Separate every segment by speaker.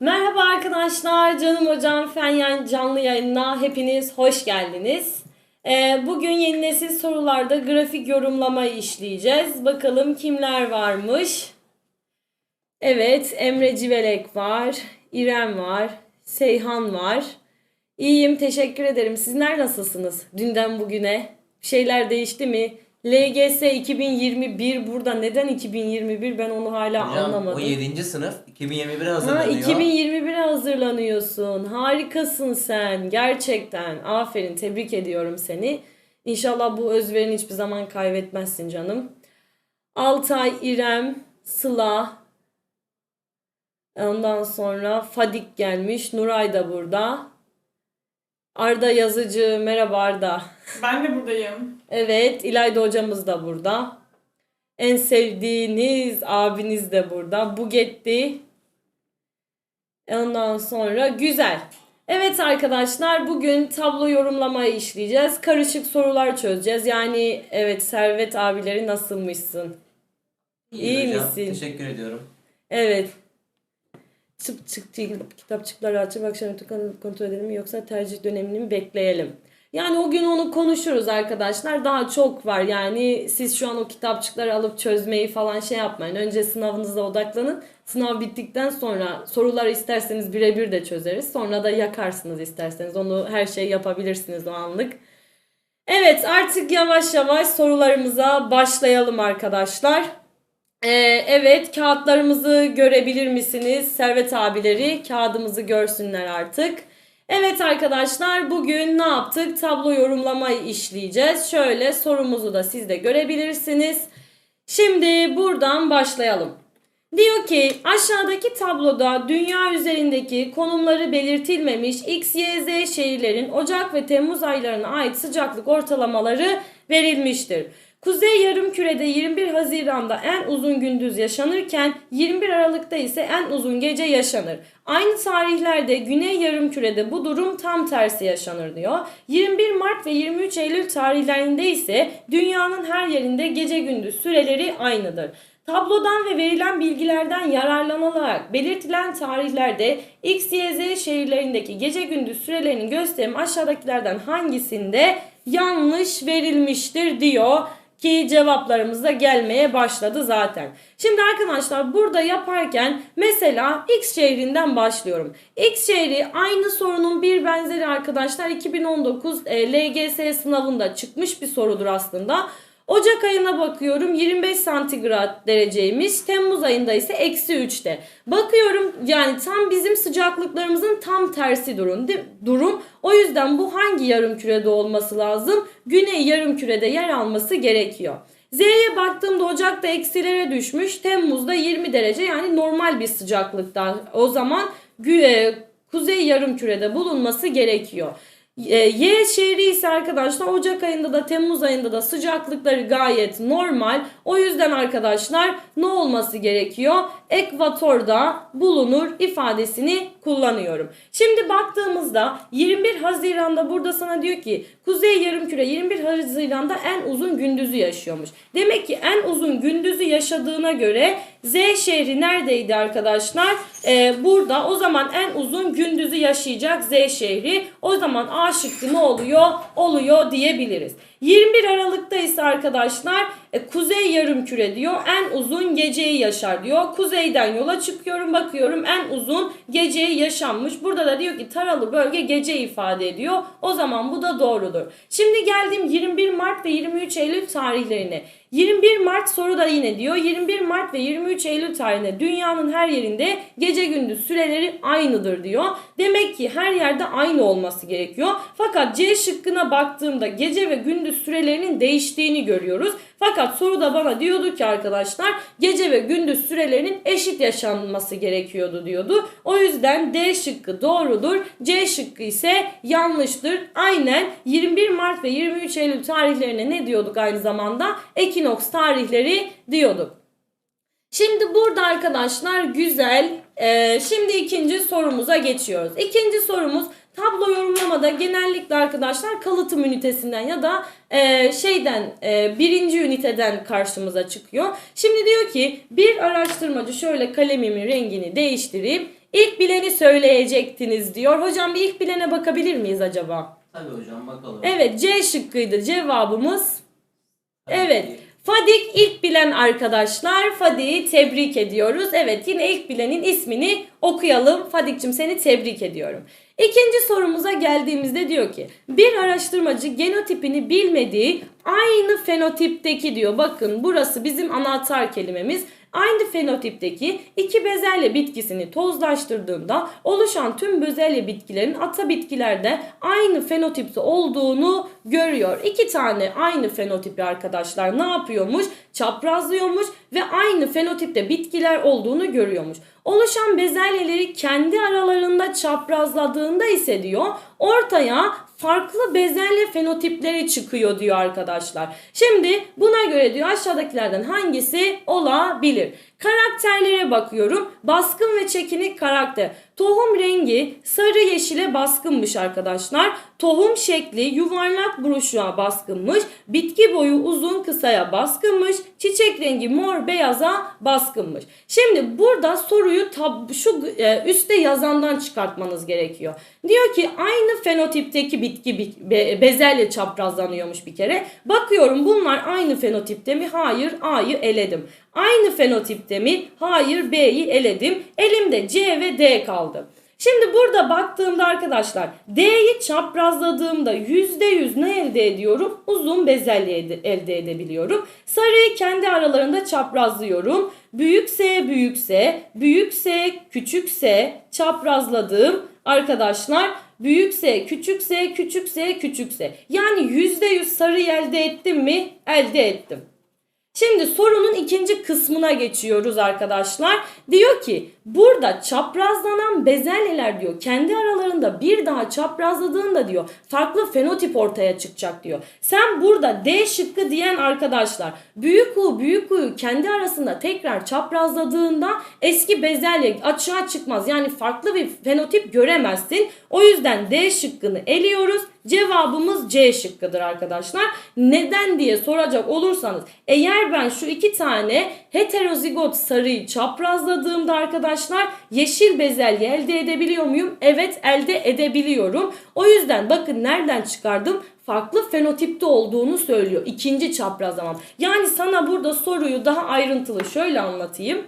Speaker 1: Merhaba arkadaşlar, canım hocam Fenyen canlı yayınına hepiniz hoş geldiniz. Ee, bugün yeni nesil sorularda grafik yorumlamayı işleyeceğiz. Bakalım kimler varmış? Evet, Emre Civelek var, İrem var, Seyhan var. İyiyim, teşekkür ederim. Sizler nasılsınız? Dünden bugüne bir şeyler değişti mi? LGS 2021 burada. Neden 2021 ben onu hala
Speaker 2: Hocam
Speaker 1: anlamadım.
Speaker 2: o 7. sınıf 2021
Speaker 1: Ha,
Speaker 2: hazırlanıyor.
Speaker 1: 2021'e hazırlanıyorsun. Harikasın sen. Gerçekten. Aferin. Tebrik ediyorum seni. İnşallah bu özverini hiçbir zaman kaybetmezsin canım. Altay, İrem, Sıla. Ondan sonra Fadik gelmiş. Nuray da burada. Arda Yazıcı. Merhaba Arda.
Speaker 3: Ben de buradayım.
Speaker 1: Evet, İlayda hocamız da burada. En sevdiğiniz abiniz de burada. Bugetti. Ondan sonra güzel. Evet arkadaşlar bugün tablo yorumlamayı işleyeceğiz. Karışık sorular çözeceğiz. Yani evet Servet abileri nasılmışsın? iyi
Speaker 2: hocam,
Speaker 1: misin?
Speaker 2: Teşekkür ediyorum.
Speaker 1: Evet. Çıp çık kitapçıkları açıp akşam kontrol edelim mi yoksa tercih dönemini mi bekleyelim? Yani o gün onu konuşuruz arkadaşlar. Daha çok var. Yani siz şu an o kitapçıkları alıp çözmeyi falan şey yapmayın. Önce sınavınıza odaklanın. Sınav bittikten sonra soruları isterseniz birebir de çözeriz. Sonra da yakarsınız isterseniz. Onu her şey yapabilirsiniz o anlık. Evet artık yavaş yavaş sorularımıza başlayalım arkadaşlar. Ee, evet kağıtlarımızı görebilir misiniz? Servet abileri kağıdımızı görsünler artık. Evet arkadaşlar bugün ne yaptık? Tablo yorumlamayı işleyeceğiz. Şöyle sorumuzu da siz de görebilirsiniz. Şimdi buradan başlayalım. Diyor ki aşağıdaki tabloda dünya üzerindeki konumları belirtilmemiş X, Y, Z şehirlerin Ocak ve Temmuz aylarına ait sıcaklık ortalamaları verilmiştir. Kuzey yarımkürede 21 Haziran'da en uzun gündüz yaşanırken 21 Aralık'ta ise en uzun gece yaşanır. Aynı tarihlerde Güney yarımkürede bu durum tam tersi yaşanır diyor. 21 Mart ve 23 Eylül tarihlerinde ise dünyanın her yerinde gece gündüz süreleri aynıdır. Tablodan ve verilen bilgilerden yararlanılarak belirtilen tarihlerde X, Y, Z şehirlerindeki gece gündüz sürelerinin gösterimi aşağıdakilerden hangisinde yanlış verilmiştir diyor ki cevaplarımız da gelmeye başladı zaten. Şimdi arkadaşlar burada yaparken mesela X şehrinden başlıyorum. X şehri aynı sorunun bir benzeri arkadaşlar 2019 e, LGS sınavında çıkmış bir sorudur aslında. Ocak ayına bakıyorum 25 santigrat dereceymiş. Temmuz ayında ise eksi 3'te. Bakıyorum yani tam bizim sıcaklıklarımızın tam tersi durum. Değil, durum. O yüzden bu hangi yarım kürede olması lazım? Güney yarım kürede yer alması gerekiyor. Z'ye baktığımda Ocak'ta eksilere düşmüş. Temmuz'da 20 derece yani normal bir sıcaklıkta. O zaman gü- kuzey yarım kürede bulunması gerekiyor. E, Y şehri ise arkadaşlar Ocak ayında da Temmuz ayında da sıcaklıkları gayet normal. O yüzden arkadaşlar ne olması gerekiyor? Ekvatorda bulunur ifadesini kullanıyorum. Şimdi baktığımızda 21 Haziran'da burada sana diyor ki Kuzey Yarımküre 21 Haziran'da en uzun gündüzü yaşıyormuş. Demek ki en uzun gündüzü yaşadığına göre Z şehri neredeydi arkadaşlar? Ee, burada o zaman en uzun gündüzü yaşayacak Z şehri. O zaman A şıkkı ne oluyor? Oluyor diyebiliriz. 21 Aralık'ta ise arkadaşlar e, kuzey yarımküre diyor en uzun geceyi yaşar diyor. Kuzeyden yola çıkıyorum bakıyorum en uzun geceyi yaşanmış. Burada da diyor ki taralı bölge gece ifade ediyor. O zaman bu da doğrudur. Şimdi geldim 21 Mart ve 23 Eylül tarihlerine. 21 Mart soru da yine diyor 21 Mart ve 23 Eylül tarihinde dünyanın her yerinde gece gündüz süreleri aynıdır diyor. Demek ki her yerde aynı olması gerekiyor. Fakat C şıkkına baktığımda gece ve gündüz sürelerinin değiştiğini görüyoruz. Fakat soruda bana diyordu ki arkadaşlar gece ve gündüz sürelerinin eşit yaşanması gerekiyordu diyordu. O yüzden D şıkkı doğrudur. C şıkkı ise yanlıştır. Aynen 21 Mart ve 23 Eylül tarihlerine ne diyorduk aynı zamanda? Ekinoks tarihleri diyorduk. Şimdi burada arkadaşlar güzel. Ee, şimdi ikinci sorumuza geçiyoruz. İkinci sorumuz tablo yorumlamada genellikle arkadaşlar kalıtım ünitesinden ya da e, şeyden e, birinci üniteden karşımıza çıkıyor. Şimdi diyor ki bir araştırmacı şöyle kalemimin rengini değiştireyim. İlk bileni söyleyecektiniz diyor. Hocam bir ilk bilene bakabilir miyiz acaba?
Speaker 2: Tabii hocam bakalım.
Speaker 1: Evet C şıkkıydı cevabımız.
Speaker 2: Tabii
Speaker 1: Evet. Fadik ilk bilen arkadaşlar. Fadik'i tebrik ediyoruz. Evet yine ilk bilenin ismini okuyalım. Fadik'cim seni tebrik ediyorum. İkinci sorumuza geldiğimizde diyor ki bir araştırmacı genotipini bilmediği aynı fenotipteki diyor. Bakın burası bizim anahtar kelimemiz. Aynı fenotipteki iki bezelye bitkisini tozlaştırdığında oluşan tüm bezelye bitkilerin ata bitkilerde aynı fenotipte olduğunu görüyor. İki tane aynı fenotipi arkadaşlar ne yapıyormuş? Çaprazlıyormuş ve aynı fenotipte bitkiler olduğunu görüyormuş. Oluşan bezelyeleri kendi aralarında çaprazladığında ise diyor ortaya farklı bezelye fenotipleri çıkıyor diyor arkadaşlar. Şimdi buna göre diyor aşağıdakilerden hangisi olabilir? Karakterlere bakıyorum. Baskın ve çekinik karakter. Tohum rengi sarı yeşile baskınmış arkadaşlar. Tohum şekli yuvarlak buruşuğa baskınmış. Bitki boyu uzun kısaya baskınmış. Çiçek rengi mor beyaza baskınmış. Şimdi burada soruyu şu e, üstte yazandan çıkartmanız gerekiyor. Diyor ki aynı fenotipteki bitki bi- be- bezelye çaprazlanıyormuş bir kere. Bakıyorum bunlar aynı fenotipte mi? Hayır A'yı eledim. Aynı fenotipte mi? Hayır B'yi eledim. Elimde C ve D kaldı. Şimdi burada baktığımda arkadaşlar D'yi çaprazladığımda %100 ne elde ediyorum? Uzun bezelye elde edebiliyorum. Sarıyı kendi aralarında çaprazlıyorum. Büyük S büyük S, çaprazladığım arkadaşlar büyük S küçük S. Yani %100 sarıyı elde ettim mi? Elde ettim. Şimdi sorunun ikinci kısmına geçiyoruz arkadaşlar. Diyor ki burada çaprazlanan bezelyeler diyor kendi aralarında bir daha çaprazladığında diyor farklı fenotip ortaya çıkacak diyor. Sen burada D şıkkı diyen arkadaşlar büyük U büyük U'yu kendi arasında tekrar çaprazladığında eski bezelye açığa çıkmaz. Yani farklı bir fenotip göremezsin. O yüzden D şıkkını eliyoruz. Cevabımız C şıkkıdır arkadaşlar. Neden diye soracak olursanız eğer ben şu iki tane heterozigot sarıyı çaprazladığımda arkadaşlar yeşil bezelye elde edebiliyor muyum? Evet elde edebiliyorum. O yüzden bakın nereden çıkardım? farklı fenotipte olduğunu söylüyor. İkinci çaprazlamam. Yani sana burada soruyu daha ayrıntılı şöyle anlatayım.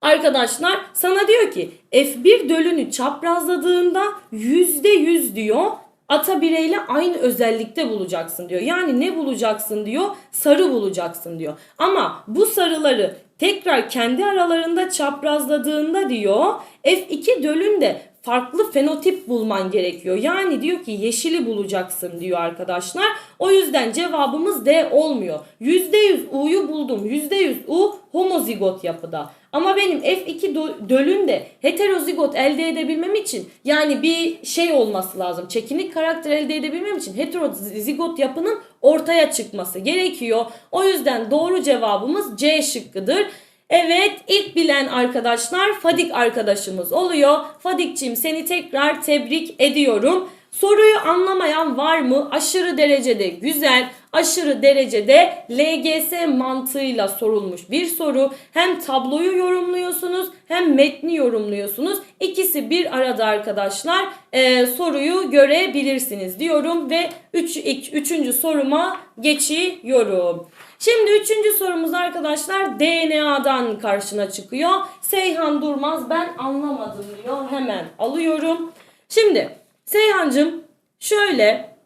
Speaker 1: Arkadaşlar sana diyor ki F1 dölünü çaprazladığında %100 diyor ata bireyle aynı özellikte bulacaksın diyor. Yani ne bulacaksın diyor? Sarı bulacaksın diyor. Ama bu sarıları tekrar kendi aralarında çaprazladığında diyor F2 dölünde farklı fenotip bulman gerekiyor. Yani diyor ki yeşili bulacaksın diyor arkadaşlar. O yüzden cevabımız D olmuyor. %100 U'yu buldum. %100 U homozigot yapıda. Ama benim F2 do- dölünde heterozigot elde edebilmem için yani bir şey olması lazım. Çekinik karakter elde edebilmem için heterozigot yapının ortaya çıkması gerekiyor. O yüzden doğru cevabımız C şıkkıdır. Evet ilk bilen arkadaşlar Fadik arkadaşımız oluyor. Fadikçim seni tekrar tebrik ediyorum. Soruyu anlamayan var mı? Aşırı derecede güzel, aşırı derecede LGS mantığıyla sorulmuş bir soru. Hem tabloyu yorumluyorsunuz hem metni yorumluyorsunuz. İkisi bir arada arkadaşlar Ee, soruyu görebilirsiniz diyorum ve üç, ilk, üçüncü soruma geçiyorum. Şimdi üçüncü sorumuz arkadaşlar DNA'dan karşına çıkıyor. Seyhan Durmaz ben anlamadım diyor. Hemen alıyorum. Şimdi Seyhancığım şöyle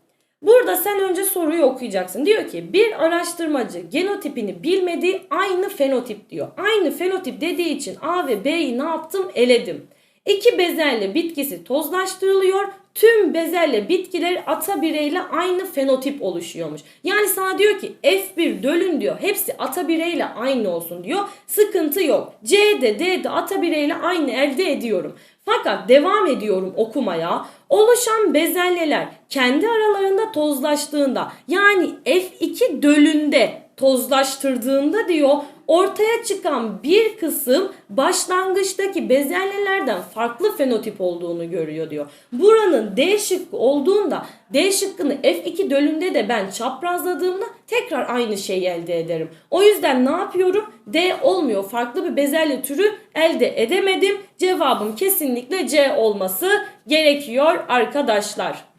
Speaker 1: burada sen önce soruyu okuyacaksın. Diyor ki bir araştırmacı genotipini bilmediği aynı fenotip diyor. Aynı fenotip dediği için A ve B'yi ne yaptım? Eledim. İki bezelye bitkisi tozlaştırılıyor. Tüm bezelye bitkileri ata bireyle aynı fenotip oluşuyormuş. Yani sana diyor ki F1 dölün diyor hepsi ata bireyle aynı olsun diyor. Sıkıntı yok. C'de D'de ata bireyle aynı elde ediyorum. Fakat devam ediyorum okumaya. Oluşan bezelyeler kendi aralarında tozlaştığında yani F2 dölünde tozlaştırdığında diyor ortaya çıkan bir kısım başlangıçtaki bezelyelerden farklı fenotip olduğunu görüyor diyor. Buranın D şıkkı olduğunda D şıkkını F2 dölünde de ben çaprazladığımda tekrar aynı şeyi elde ederim. O yüzden ne yapıyorum? D olmuyor. Farklı bir bezelye türü elde edemedim. Cevabım kesinlikle C olması gerekiyor arkadaşlar.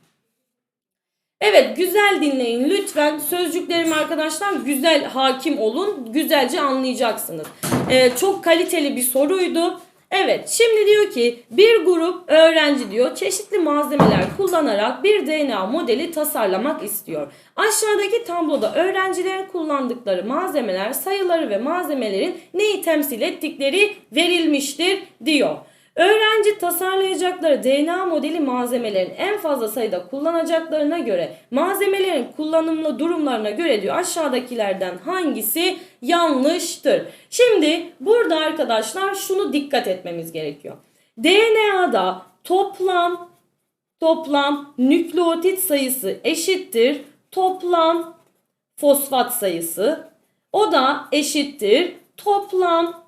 Speaker 1: Evet güzel dinleyin lütfen sözcüklerimi arkadaşlar güzel hakim olun güzelce anlayacaksınız. Ee, çok kaliteli bir soruydu. Evet şimdi diyor ki bir grup öğrenci diyor çeşitli malzemeler kullanarak bir DNA modeli tasarlamak istiyor. Aşağıdaki tabloda öğrencilerin kullandıkları malzemeler sayıları ve malzemelerin neyi temsil ettikleri verilmiştir diyor. Öğrenci tasarlayacakları DNA modeli malzemelerin en fazla sayıda kullanacaklarına göre malzemelerin kullanımlı durumlarına göre diyor aşağıdakilerden hangisi yanlıştır? Şimdi burada arkadaşlar şunu dikkat etmemiz gerekiyor. DNA'da toplam toplam nükleotit sayısı eşittir toplam fosfat sayısı. O da eşittir toplam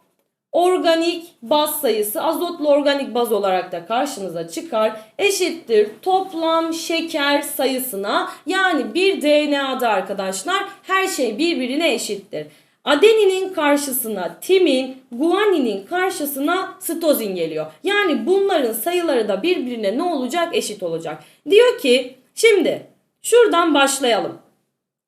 Speaker 1: organik baz sayısı azotlu organik baz olarak da karşınıza çıkar. Eşittir toplam şeker sayısına yani bir DNA'da arkadaşlar her şey birbirine eşittir. Adeninin karşısına timin, guaninin karşısına sitozin geliyor. Yani bunların sayıları da birbirine ne olacak? Eşit olacak. Diyor ki şimdi şuradan başlayalım.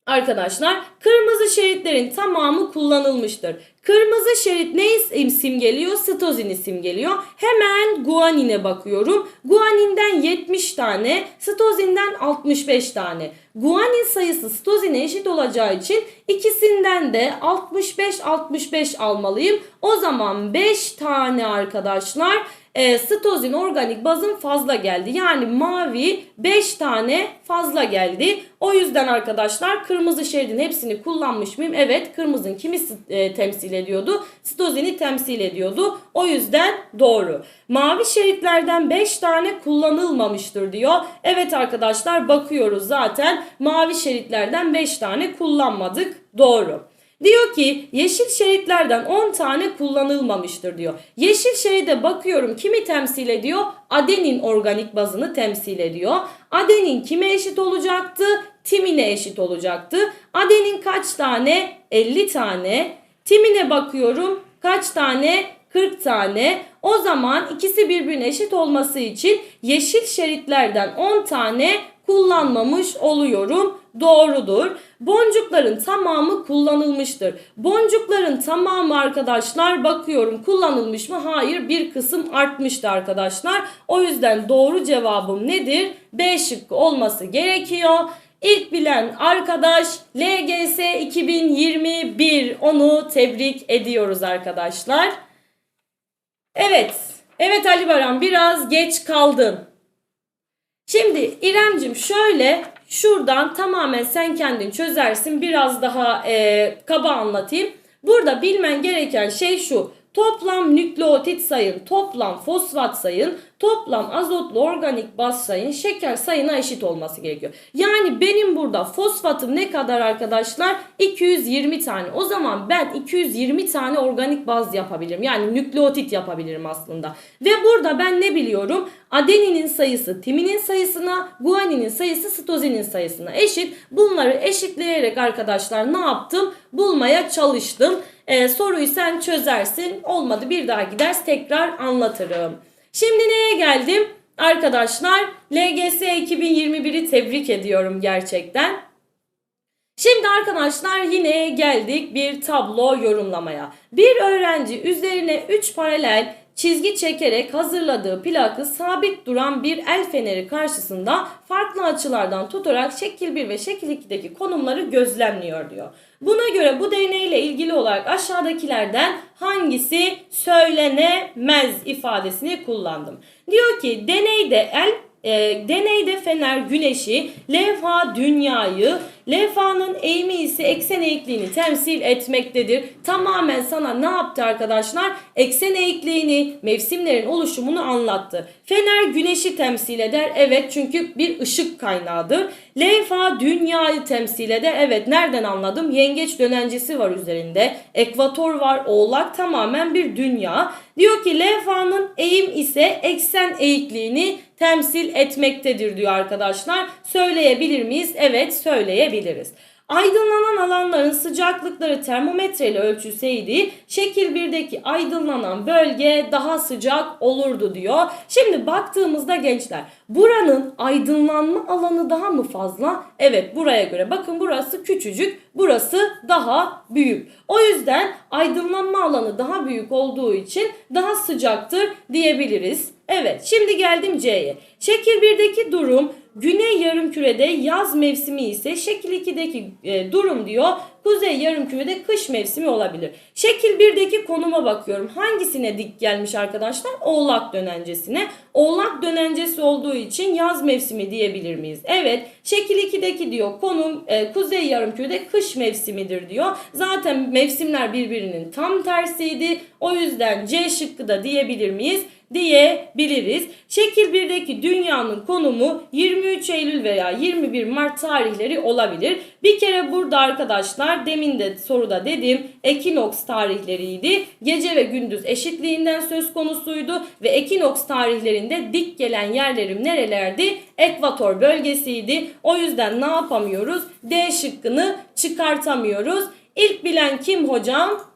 Speaker 1: Arkadaşlar kırmızı şeritlerin tamamı kullanılmıştır. Kırmızı şerit neyi simgeliyor? Sitozini simgeliyor. Hemen guanine bakıyorum. Guaninden 70 tane, sitozinden 65 tane. Guanin sayısı sitozine eşit olacağı için ikisinden de 65-65 almalıyım. O zaman 5 tane arkadaşlar e, sitozin organik bazın fazla geldi. Yani mavi 5 tane fazla geldi. O yüzden arkadaşlar kırmızı şeridin hepsini kullanmış mıyım? Evet kırmızının kimi e, temsil ediyordu? Sitozini temsil ediyordu. O yüzden doğru. Mavi şeritlerden 5 tane kullanılmamıştır diyor. Evet arkadaşlar bakıyoruz zaten mavi şeritlerden 5 tane kullanmadık. Doğru. Diyor ki yeşil şeritlerden 10 tane kullanılmamıştır diyor. Yeşil şeride bakıyorum kimi temsil ediyor? Adenin organik bazını temsil ediyor. Adenin kime eşit olacaktı? Timine eşit olacaktı. Adenin kaç tane? 50 tane. Timine bakıyorum kaç tane? 40 tane. O zaman ikisi birbirine eşit olması için yeşil şeritlerden 10 tane kullanmamış oluyorum. Doğrudur. Boncukların tamamı kullanılmıştır. Boncukların tamamı arkadaşlar bakıyorum kullanılmış mı? Hayır bir kısım artmıştı arkadaşlar. O yüzden doğru cevabım nedir? B şıkkı olması gerekiyor. İlk bilen arkadaş LGS 2021 onu tebrik ediyoruz arkadaşlar. Evet. Evet Ali Baran biraz geç kaldın. Şimdi İremcim şöyle şuradan tamamen sen kendin çözersin. Biraz daha e, kaba anlatayım. Burada bilmen gereken şey şu. Toplam nükleotit sayın, toplam fosfat sayın, toplam azotlu organik baz sayın, şeker sayına eşit olması gerekiyor. Yani benim burada fosfatım ne kadar arkadaşlar? 220 tane. O zaman ben 220 tane organik baz yapabilirim. Yani nükleotit yapabilirim aslında. Ve burada ben ne biliyorum? Adeninin sayısı timinin sayısına, guaninin sayısı sitozinin sayısına eşit. Bunları eşitleyerek arkadaşlar ne yaptım? Bulmaya çalıştım. Ee, soruyu sen çözersin. Olmadı bir daha gideriz tekrar anlatırım. Şimdi neye geldim? Arkadaşlar LGS 2021'i tebrik ediyorum gerçekten. Şimdi arkadaşlar yine geldik bir tablo yorumlamaya. Bir öğrenci üzerine 3 paralel çizgi çekerek hazırladığı plakı sabit duran bir el feneri karşısında farklı açılardan tutarak şekil 1 ve şekil 2'deki konumları gözlemliyor diyor. Buna göre bu deney ile ilgili olarak aşağıdakilerden hangisi söylenemez ifadesini kullandım. Diyor ki deneyde el e, deneyde fener güneşi, levha dünyayı, Levhanın eğimi ise eksen eğikliğini temsil etmektedir. Tamamen sana ne yaptı arkadaşlar? Eksen eğikliğini, mevsimlerin oluşumunu anlattı. Fener güneşi temsil eder. Evet çünkü bir ışık kaynağıdır. Levha dünyayı temsil eder. Evet nereden anladım? Yengeç dönencesi var üzerinde. Ekvator var. Oğlak tamamen bir dünya. Diyor ki levhanın eğim ise eksen eğikliğini temsil etmektedir diyor arkadaşlar. Söyleyebilir miyiz? Evet söyleyebiliriz. Aydınlanan alanların sıcaklıkları termometre ile ölçülseydi şekil 1'deki aydınlanan bölge daha sıcak olurdu diyor. Şimdi baktığımızda gençler buranın aydınlanma alanı daha mı fazla? Evet buraya göre bakın burası küçücük burası daha büyük. O yüzden aydınlanma alanı daha büyük olduğu için daha sıcaktır diyebiliriz. Evet şimdi geldim C'ye. Şekil 1'deki durum Güney yarımkürede yaz mevsimi ise şekil 2'deki e, durum diyor. Kuzey yarımkürede kış mevsimi olabilir. Şekil 1'deki konuma bakıyorum. Hangisine dik gelmiş arkadaşlar? Oğlak dönencesine. Oğlak dönencesi olduğu için yaz mevsimi diyebilir miyiz? Evet. Şekil 2'deki diyor konum e, kuzey yarımkürede kış mevsimidir diyor. Zaten mevsimler birbirinin tam tersiydi. O yüzden C şıkkı da diyebilir miyiz? Diyebiliriz. Şekil 1'deki dünyanın konumu 23 Eylül veya 21 Mart tarihleri olabilir. Bir kere burada arkadaşlar demin de soruda dedim ekinoks tarihleriydi. Gece ve gündüz eşitliğinden söz konusuydu ve ekinoks tarihlerinde dik gelen yerlerim nerelerdi? Ekvator bölgesiydi. O yüzden ne yapamıyoruz? D şıkkını çıkartamıyoruz. İlk bilen kim hocam?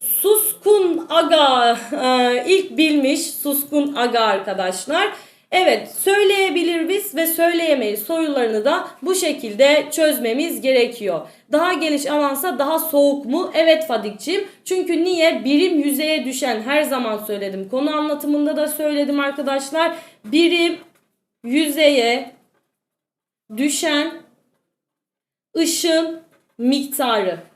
Speaker 1: Suskun Aga Ee, ilk bilmiş Suskun Aga arkadaşlar. Evet söyleyebiliriz ve söyleyemeyiz sorularını da bu şekilde çözmemiz gerekiyor. Daha geniş alansa daha soğuk mu? Evet Fadikçim. Çünkü niye? Birim yüzeye düşen her zaman söyledim. Konu anlatımında da söyledim arkadaşlar. Birim yüzeye düşen ışın miktarı.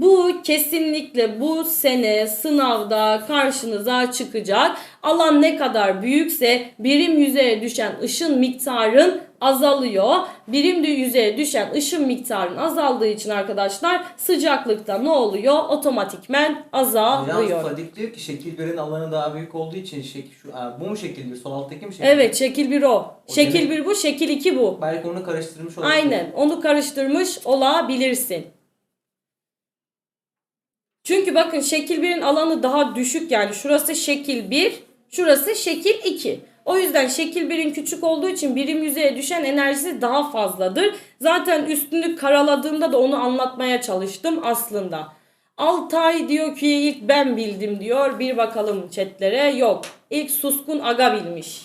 Speaker 1: Bu kesinlikle bu sene sınavda karşınıza çıkacak. Alan ne kadar büyükse birim yüzeye düşen ışın miktarın azalıyor. Birim yüzeye düşen ışın miktarın azaldığı için arkadaşlar sıcaklıkta ne oluyor? Otomatikmen azalıyor.
Speaker 2: Hocam Fadik diyor ki şekil 1'in alanı daha büyük olduğu için şekil şu bu mu şekil 1? Sol alttaki mi şekil?
Speaker 1: Evet şekil 1 o.
Speaker 2: O
Speaker 1: Şekil
Speaker 2: demek-
Speaker 1: 1 bu, şekil 2 bu.
Speaker 2: Belki onu karıştırmış olabilir.
Speaker 1: Aynen onu karıştırmış olabilirsin. Çünkü bakın şekil 1'in alanı daha düşük yani şurası şekil 1, şurası şekil 2. O yüzden şekil 1'in küçük olduğu için birim yüzeye düşen enerjisi daha fazladır. Zaten üstünü karaladığımda da onu anlatmaya çalıştım aslında. Altay diyor ki ilk ben bildim diyor. Bir bakalım chatlere. Yok. İlk Suskun Aga bilmiş.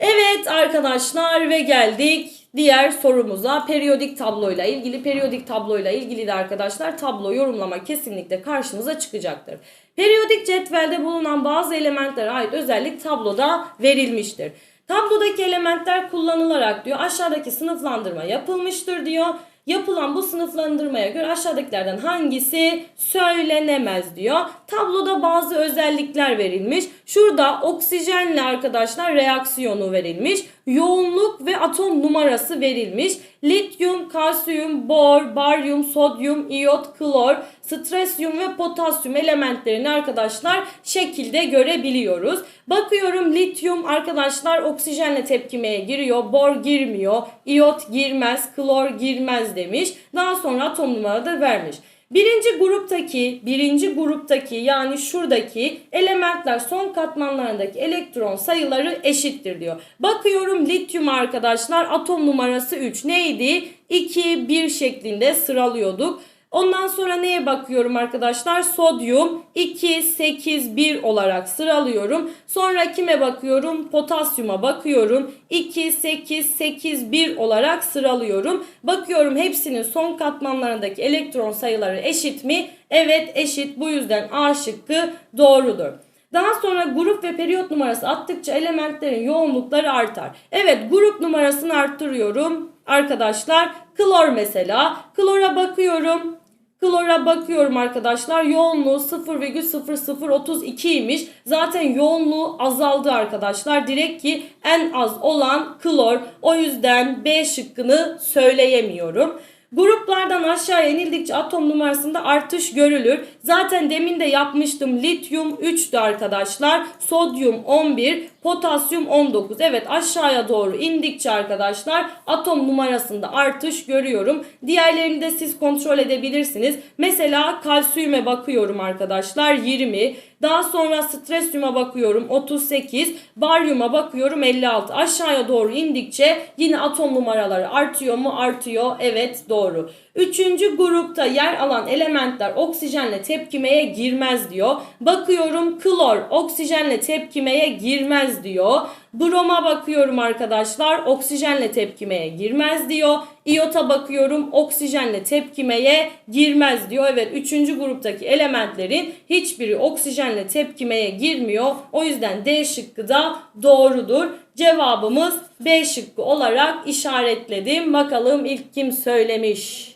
Speaker 1: Evet arkadaşlar ve geldik diğer sorumuza. Periyodik tabloyla ilgili. Periyodik tabloyla ilgili de arkadaşlar tablo yorumlama kesinlikle karşınıza çıkacaktır. Periyodik cetvelde bulunan bazı elementlere ait özellik tabloda verilmiştir. Tablodaki elementler kullanılarak diyor aşağıdaki sınıflandırma yapılmıştır diyor. Yapılan bu sınıflandırmaya göre aşağıdakilerden hangisi söylenemez diyor. Tabloda bazı özellikler verilmiş. Şurada oksijenle arkadaşlar reaksiyonu verilmiş. Yoğunluk ve atom numarası verilmiş. Lityum, kalsiyum, bor, baryum, sodyum, iyot, klor, stresyum ve potasyum elementlerini arkadaşlar şekilde görebiliyoruz. Bakıyorum lityum arkadaşlar oksijenle tepkimeye giriyor. Bor girmiyor. iyot girmez. Klor girmez demiş. Daha sonra atom numara da vermiş. Birinci gruptaki, birinci gruptaki yani şuradaki elementler son katmanlarındaki elektron sayıları eşittir diyor. Bakıyorum lityum arkadaşlar atom numarası 3 neydi? 2, 1 şeklinde sıralıyorduk. Ondan sonra neye bakıyorum arkadaşlar? Sodyum 2, 8, 1 olarak sıralıyorum. Sonra kime bakıyorum? Potasyuma bakıyorum. 2, 8, 8, 1 olarak sıralıyorum. Bakıyorum hepsinin son katmanlarındaki elektron sayıları eşit mi? Evet eşit. Bu yüzden A şıkkı doğrudur. Daha sonra grup ve periyot numarası attıkça elementlerin yoğunlukları artar. Evet grup numarasını arttırıyorum arkadaşlar. Klor mesela. Klora bakıyorum. Klora bakıyorum arkadaşlar. Yoğunluğu 0,0032'ymiş. Zaten yoğunluğu azaldı arkadaşlar. Direkt ki en az olan klor. O yüzden B şıkkını söyleyemiyorum. Gruplardan aşağıya inildikçe atom numarasında artış görülür. Zaten demin de yapmıştım. Lityum 3'tü arkadaşlar. Sodyum 11, potasyum 19. Evet aşağıya doğru indikçe arkadaşlar atom numarasında artış görüyorum. Diğerlerini de siz kontrol edebilirsiniz. Mesela kalsiyume bakıyorum arkadaşlar 20. Daha sonra stresyuma bakıyorum 38. Baryuma bakıyorum 56. Aşağıya doğru indikçe yine atom numaraları artıyor mu? Artıyor. Evet doğru. Üçüncü grupta yer alan elementler oksijenle tepkimeye girmez diyor. Bakıyorum klor oksijenle tepkimeye girmez diyor. Broma bakıyorum arkadaşlar oksijenle tepkimeye girmez diyor. İyota bakıyorum oksijenle tepkimeye girmez diyor. Evet üçüncü gruptaki elementlerin hiçbiri oksijenle tepkimeye girmiyor. O yüzden D şıkkı da doğrudur. Cevabımız B şıkkı olarak işaretledim. Bakalım ilk kim söylemiş?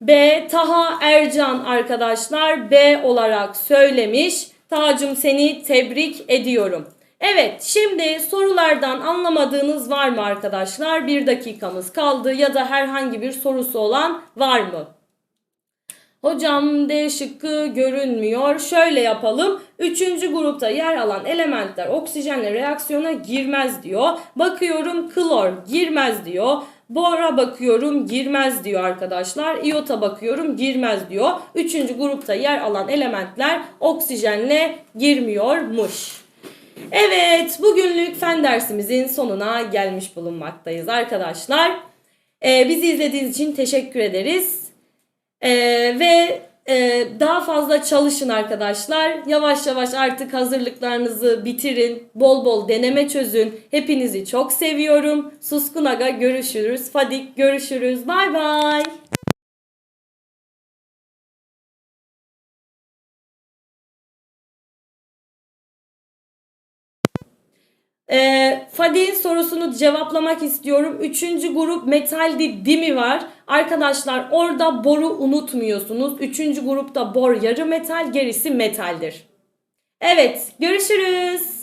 Speaker 1: B. Taha Ercan arkadaşlar B olarak söylemiş. Taha'cığım seni tebrik ediyorum. Evet şimdi sorulardan anlamadığınız var mı arkadaşlar? Bir dakikamız kaldı ya da herhangi bir sorusu olan var mı? Hocam D şıkkı görünmüyor. Şöyle yapalım. Üçüncü grupta yer alan elementler oksijenle reaksiyona girmez diyor. Bakıyorum klor girmez diyor. Bora bakıyorum girmez diyor arkadaşlar. İyota bakıyorum girmez diyor. Üçüncü grupta yer alan elementler oksijenle girmiyormuş. Evet bugünlük fen dersimizin sonuna gelmiş bulunmaktayız arkadaşlar. Ee, bizi izlediğiniz için teşekkür ederiz. Ee, ve e, daha fazla çalışın arkadaşlar. Yavaş yavaş artık hazırlıklarınızı bitirin. Bol bol deneme çözün. Hepinizi çok seviyorum. Suskun Aga görüşürüz. Fadik görüşürüz. Bay bay. Ee, Fadik'in sorusunu cevaplamak istiyorum. Üçüncü grup metaldi dimi var. Arkadaşlar orada boru unutmuyorsunuz. Üçüncü grupta bor yarı metal gerisi metaldir. Evet görüşürüz.